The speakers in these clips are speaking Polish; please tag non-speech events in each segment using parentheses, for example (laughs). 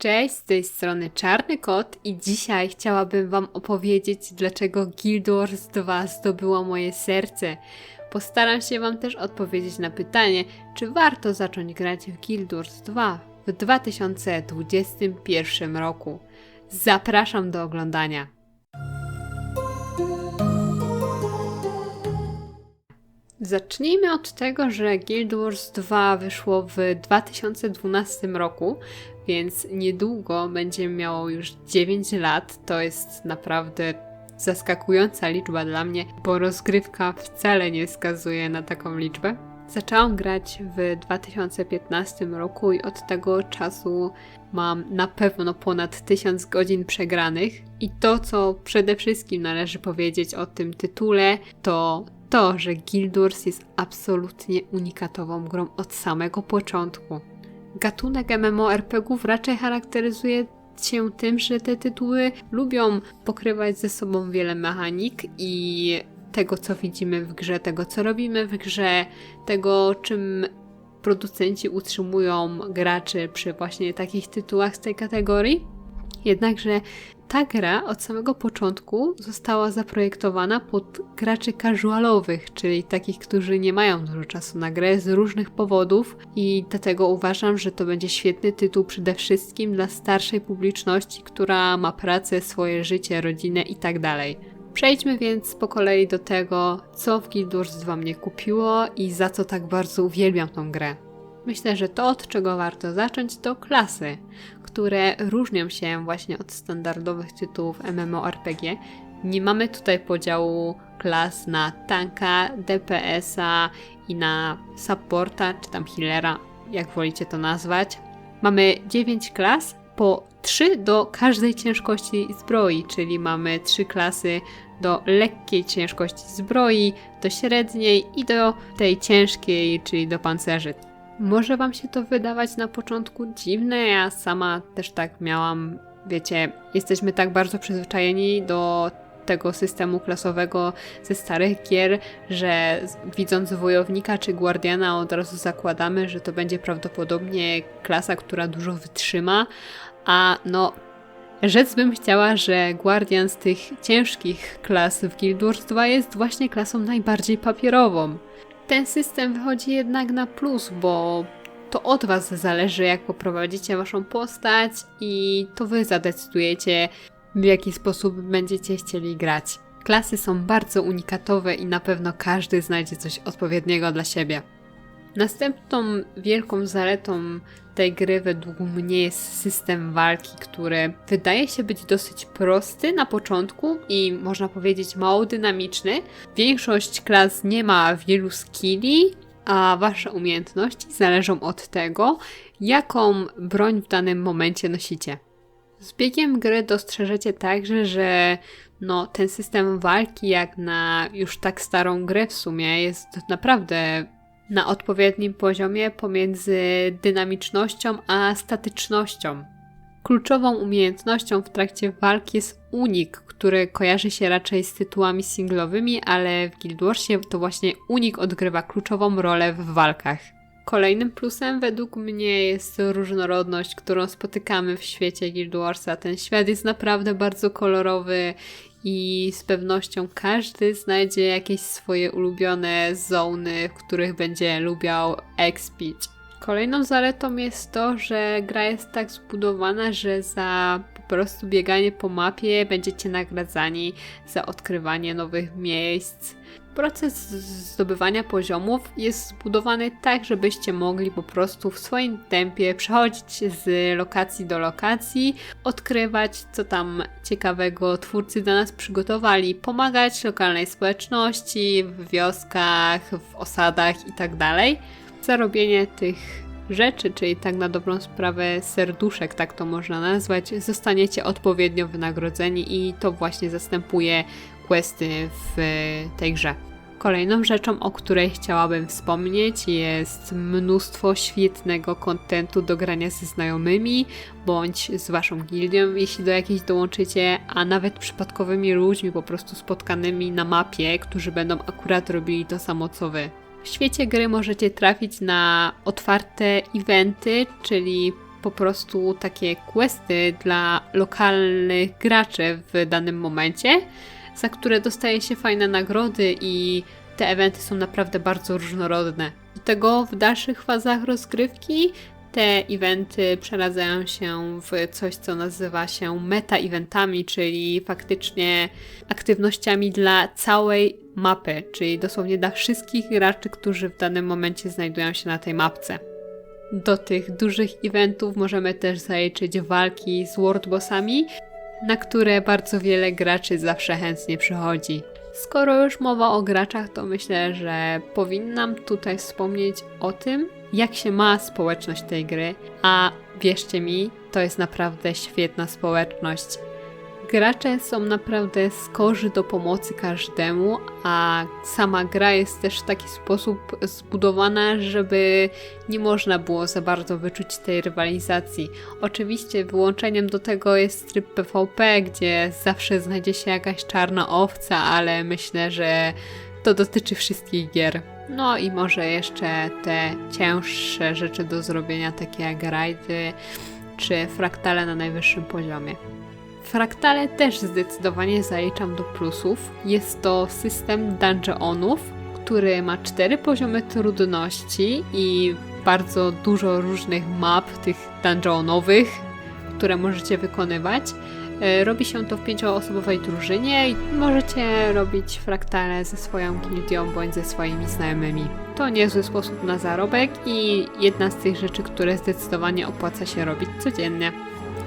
Cześć, z tej strony Czarny Kot i dzisiaj chciałabym Wam opowiedzieć, dlaczego Guild Wars 2 zdobyło moje serce. Postaram się Wam też odpowiedzieć na pytanie, czy warto zacząć grać w Guild Wars 2 w 2021 roku. Zapraszam do oglądania. Zacznijmy od tego, że Guild Wars 2 wyszło w 2012 roku, więc niedługo będzie miało już 9 lat. To jest naprawdę zaskakująca liczba dla mnie, bo rozgrywka wcale nie wskazuje na taką liczbę. Zaczęłam grać w 2015 roku i od tego czasu mam na pewno ponad 1000 godzin przegranych. I to, co przede wszystkim należy powiedzieć o tym tytule, to to, że Guild Wars jest absolutnie unikatową grą od samego początku. Gatunek MMORPGów raczej charakteryzuje się tym, że te tytuły lubią pokrywać ze sobą wiele mechanik i tego, co widzimy w grze, tego, co robimy w grze, tego, czym producenci utrzymują graczy przy właśnie takich tytułach z tej kategorii. Jednakże ta gra od samego początku została zaprojektowana pod graczy casualowych, czyli takich, którzy nie mają dużo czasu na grę z różnych powodów i dlatego uważam, że to będzie świetny tytuł przede wszystkim dla starszej publiczności, która ma pracę, swoje życie, rodzinę itd. Tak Przejdźmy więc po kolei do tego, co w Guild Wars 2 mnie kupiło i za co tak bardzo uwielbiam tą grę. Myślę, że to, od czego warto zacząć, to klasy, które różnią się właśnie od standardowych tytułów MMORPG. Nie mamy tutaj podziału klas na tanka, DPS-a i na supporta, czy tam healera, jak wolicie to nazwać. Mamy 9 klas, po 3 do każdej ciężkości zbroi, czyli mamy 3 klasy do lekkiej ciężkości zbroi, do średniej i do tej ciężkiej, czyli do pancerzy. Może Wam się to wydawać na początku dziwne, ja sama też tak miałam. Wiecie, jesteśmy tak bardzo przyzwyczajeni do tego systemu klasowego ze starych gier, że widząc wojownika czy guardiana od razu zakładamy, że to będzie prawdopodobnie klasa, która dużo wytrzyma, a no Rzec bym chciała, że Guardian z tych ciężkich klas w Guild Wars 2 jest właśnie klasą najbardziej papierową. Ten system wychodzi jednak na plus, bo to od Was zależy, jak poprowadzicie Waszą postać i to Wy zadecydujecie, w jaki sposób będziecie chcieli grać. Klasy są bardzo unikatowe i na pewno każdy znajdzie coś odpowiedniego dla siebie. Następną wielką zaletą tej gry według mnie jest system walki, który wydaje się być dosyć prosty na początku i można powiedzieć mało dynamiczny. Większość klas nie ma wielu skilli, a wasze umiejętności zależą od tego, jaką broń w danym momencie nosicie. Z biegiem gry dostrzeżecie także, że no, ten system walki, jak na już tak starą grę w sumie, jest naprawdę na odpowiednim poziomie pomiędzy dynamicznością a statycznością. Kluczową umiejętnością w trakcie walki jest unik, który kojarzy się raczej z tytułami singlowymi, ale w Guild Warsie to właśnie unik odgrywa kluczową rolę w walkach. Kolejnym plusem według mnie jest różnorodność, którą spotykamy w świecie Guild Warsa. Ten świat jest naprawdę bardzo kolorowy i z pewnością każdy znajdzie jakieś swoje ulubione zony, w których będzie lubiał expić. Kolejną zaletą jest to, że gra jest tak zbudowana, że za po prostu bieganie po mapie będziecie nagradzani za odkrywanie nowych miejsc, Proces zdobywania poziomów jest zbudowany tak, żebyście mogli po prostu w swoim tempie przechodzić z lokacji do lokacji, odkrywać, co tam ciekawego twórcy dla nas przygotowali, pomagać lokalnej społeczności, w wioskach, w osadach itd. Tak Zarobienie tych rzeczy, czyli tak na dobrą sprawę serduszek, tak to można nazwać, zostaniecie odpowiednio wynagrodzeni i to właśnie zastępuje questy w tej grze. Kolejną rzeczą, o której chciałabym wspomnieć, jest mnóstwo świetnego kontentu do grania ze znajomymi bądź z waszą gildią, jeśli do jakiejś dołączycie, a nawet przypadkowymi ludźmi po prostu spotkanymi na mapie, którzy będą akurat robili to samo co wy. W świecie gry możecie trafić na otwarte eventy, czyli po prostu takie questy dla lokalnych graczy w danym momencie, za które dostaje się fajne nagrody i te eventy są naprawdę bardzo różnorodne. Do tego w dalszych fazach rozgrywki te eventy przeradzają się w coś, co nazywa się meta-eventami, czyli faktycznie aktywnościami dla całej mapy, czyli dosłownie dla wszystkich graczy, którzy w danym momencie znajdują się na tej mapce. Do tych dużych eventów możemy też zaliczyć walki z Worldbossami, na które bardzo wiele graczy zawsze chętnie przychodzi. Skoro już mowa o graczach, to myślę, że powinnam tutaj wspomnieć o tym, jak się ma społeczność tej gry, a wierzcie mi, to jest naprawdę świetna społeczność. Gracze są naprawdę skorzy do pomocy każdemu, a sama gra jest też w taki sposób zbudowana, żeby nie można było za bardzo wyczuć tej rywalizacji. Oczywiście wyłączeniem do tego jest tryb PvP, gdzie zawsze znajdzie się jakaś czarna owca, ale myślę, że to dotyczy wszystkich gier. No i może jeszcze te cięższe rzeczy do zrobienia, takie jak rajdy czy fraktale na najwyższym poziomie. Fraktale też zdecydowanie zaliczam do plusów. Jest to system dungeonów, który ma cztery poziomy trudności i bardzo dużo różnych map tych dungeonowych, które możecie wykonywać. E, robi się to w pięcioosobowej drużynie i możecie robić fraktale ze swoją gildią bądź ze swoimi znajomymi. To niezły sposób na zarobek i jedna z tych rzeczy, które zdecydowanie opłaca się robić codziennie.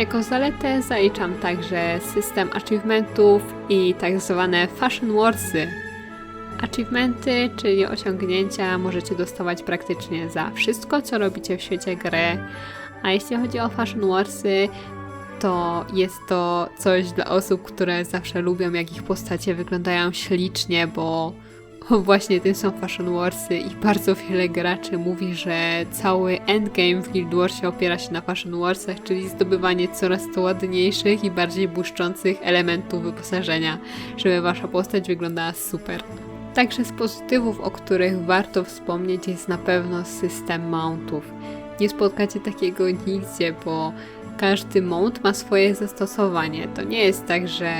Jako zaletę zaliczam także system achievementów i tak zwane fashion warsy. Achievementy, czyli osiągnięcia, możecie dostawać praktycznie za wszystko, co robicie w świecie gry. A jeśli chodzi o fashion warsy, to jest to coś dla osób, które zawsze lubią, jak ich postacie wyglądają ślicznie, bo (laughs) właśnie tym są Fashion Warsy i bardzo wiele graczy mówi, że cały endgame w Guild Warsie opiera się na Fashion Warsach, czyli zdobywanie coraz to ładniejszych i bardziej błyszczących elementów wyposażenia, żeby wasza postać wyglądała super. Także z pozytywów, o których warto wspomnieć, jest na pewno system mountów. Nie spotkacie takiego nigdzie, bo każdy mount ma swoje zastosowanie. To nie jest tak, że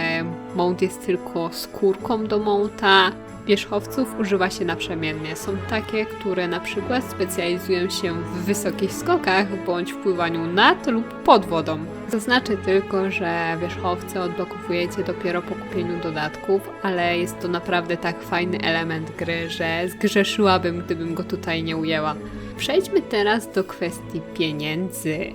mount jest tylko skórką do mounta. Wierzchowców używa się naprzemiennie. Są takie, które na przykład specjalizują się w wysokich skokach bądź wpływaniu nad lub pod wodą. Zaznaczę tylko, że wierzchowce odblokowujecie dopiero po kupieniu dodatków, ale jest to naprawdę tak fajny element gry, że zgrzeszyłabym, gdybym go tutaj nie ujęła. Przejdźmy teraz do kwestii pieniędzy.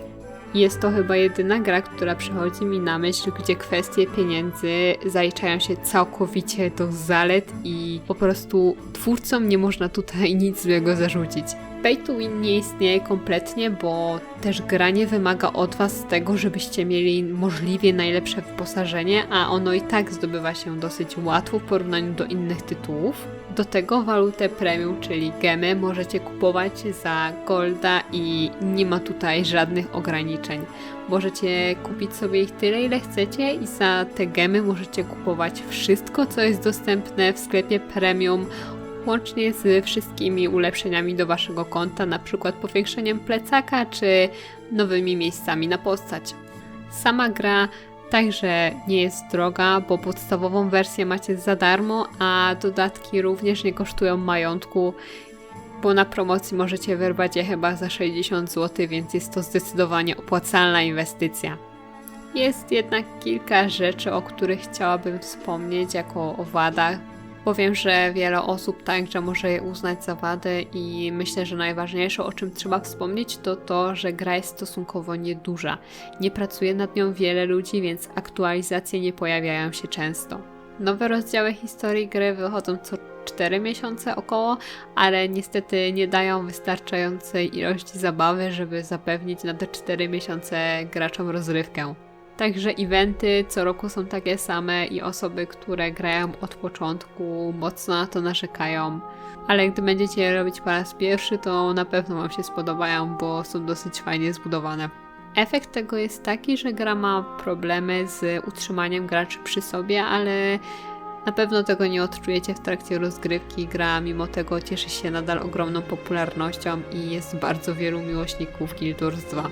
Jest to chyba jedyna gra, która przychodzi mi na myśl, gdzie kwestie pieniędzy zaliczają się całkowicie do zalet i po prostu twórcom nie można tutaj (laughs) nic złego zarzucić. Pay to win nie istnieje kompletnie, bo też gra nie wymaga od Was tego, żebyście mieli możliwie najlepsze wyposażenie, a ono i tak zdobywa się dosyć łatwo w porównaniu do innych tytułów. Do tego walutę premium, czyli gemy, możecie kupować za golda i nie ma tutaj żadnych ograniczeń. Możecie kupić sobie ich tyle, ile chcecie i za te gemy możecie kupować wszystko, co jest dostępne w sklepie premium łącznie z wszystkimi ulepszeniami do waszego konta, na przykład powiększeniem plecaka czy nowymi miejscami na postać. Sama gra także nie jest droga, bo podstawową wersję macie za darmo, a dodatki również nie kosztują majątku, bo na promocji możecie wyrwać je chyba za 60 zł, więc jest to zdecydowanie opłacalna inwestycja. Jest jednak kilka rzeczy, o których chciałabym wspomnieć jako o wadach, Powiem, że wiele osób także może je uznać za wadę i myślę, że najważniejsze, o czym trzeba wspomnieć, to to, że gra jest stosunkowo nieduża. Nie pracuje nad nią wiele ludzi, więc aktualizacje nie pojawiają się często. Nowe rozdziały historii gry wychodzą co 4 miesiące około, ale niestety nie dają wystarczającej ilości zabawy, żeby zapewnić na te 4 miesiące graczom rozrywkę. Także eventy co roku są takie same i osoby, które grają od początku, mocno na to narzekają. Ale gdy będziecie je robić po raz pierwszy, to na pewno Wam się spodobają, bo są dosyć fajnie zbudowane. Efekt tego jest taki, że gra ma problemy z utrzymaniem graczy przy sobie, ale na pewno tego nie odczujecie w trakcie rozgrywki. Gra mimo tego cieszy się nadal ogromną popularnością i jest bardzo wielu miłośników Guild Wars 2.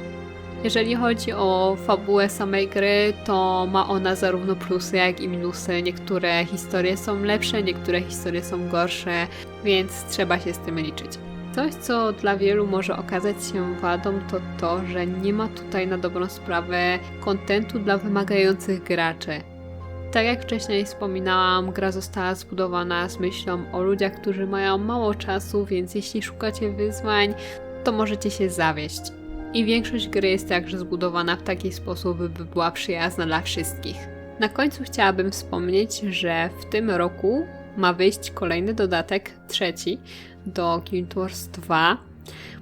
Jeżeli chodzi o fabułę samej gry, to ma ona zarówno plusy, jak i minusy. Niektóre historie są lepsze, niektóre historie są gorsze, więc trzeba się z tym liczyć. Coś, co dla wielu może okazać się wadą, to to, że nie ma tutaj na dobrą sprawę kontentu dla wymagających graczy. Tak jak wcześniej wspominałam, gra została zbudowana z myślą o ludziach, którzy mają mało czasu, więc jeśli szukacie wyzwań, to możecie się zawieść. I większość gry jest także zbudowana w taki sposób, by była przyjazna dla wszystkich. Na końcu chciałabym wspomnieć, że w tym roku ma wyjść kolejny dodatek, trzeci, do Guild Wars 2.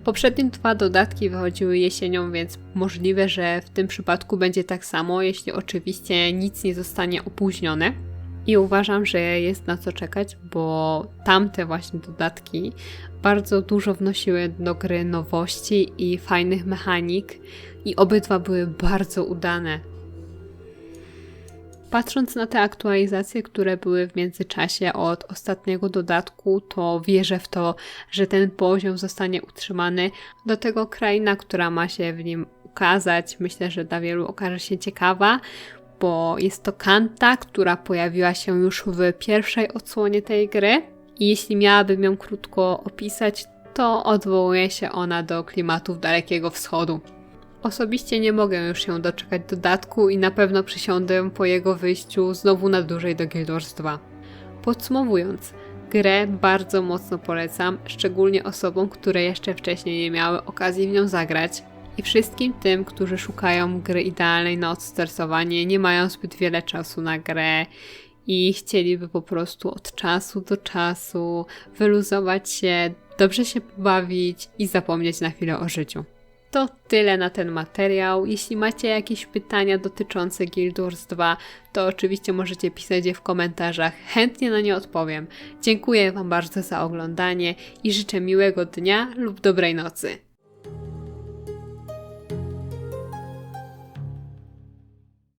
Poprzednie dwa dodatki wychodziły jesienią, więc możliwe, że w tym przypadku będzie tak samo, jeśli oczywiście nic nie zostanie opóźnione. I uważam, że jest na co czekać, bo tamte właśnie dodatki bardzo dużo wnosiły do gry nowości i fajnych mechanik, i obydwa były bardzo udane. Patrząc na te aktualizacje, które były w międzyczasie od ostatniego dodatku, to wierzę w to, że ten poziom zostanie utrzymany. Do tego kraina, która ma się w nim ukazać, myślę, że dla wielu okaże się ciekawa, bo jest to Kanta, która pojawiła się już w pierwszej odsłonie tej gry. I jeśli miałabym ją krótko opisać, to odwołuje się ona do klimatów Dalekiego Wschodu. Osobiście nie mogę już się doczekać dodatku i na pewno przysiądę po jego wyjściu znowu na dłużej do Guild Wars 2. Podsumowując, grę bardzo mocno polecam, szczególnie osobom, które jeszcze wcześniej nie miały okazji w nią zagrać i wszystkim tym, którzy szukają gry idealnej na odstresowanie, nie mają zbyt wiele czasu na grę i chcieliby po prostu od czasu do czasu wyluzować się, dobrze się pobawić i zapomnieć na chwilę o życiu. To tyle na ten materiał. Jeśli macie jakieś pytania dotyczące Guild Wars 2, to oczywiście możecie pisać je w komentarzach. Chętnie na nie odpowiem. Dziękuję Wam bardzo za oglądanie i życzę miłego dnia lub dobrej nocy.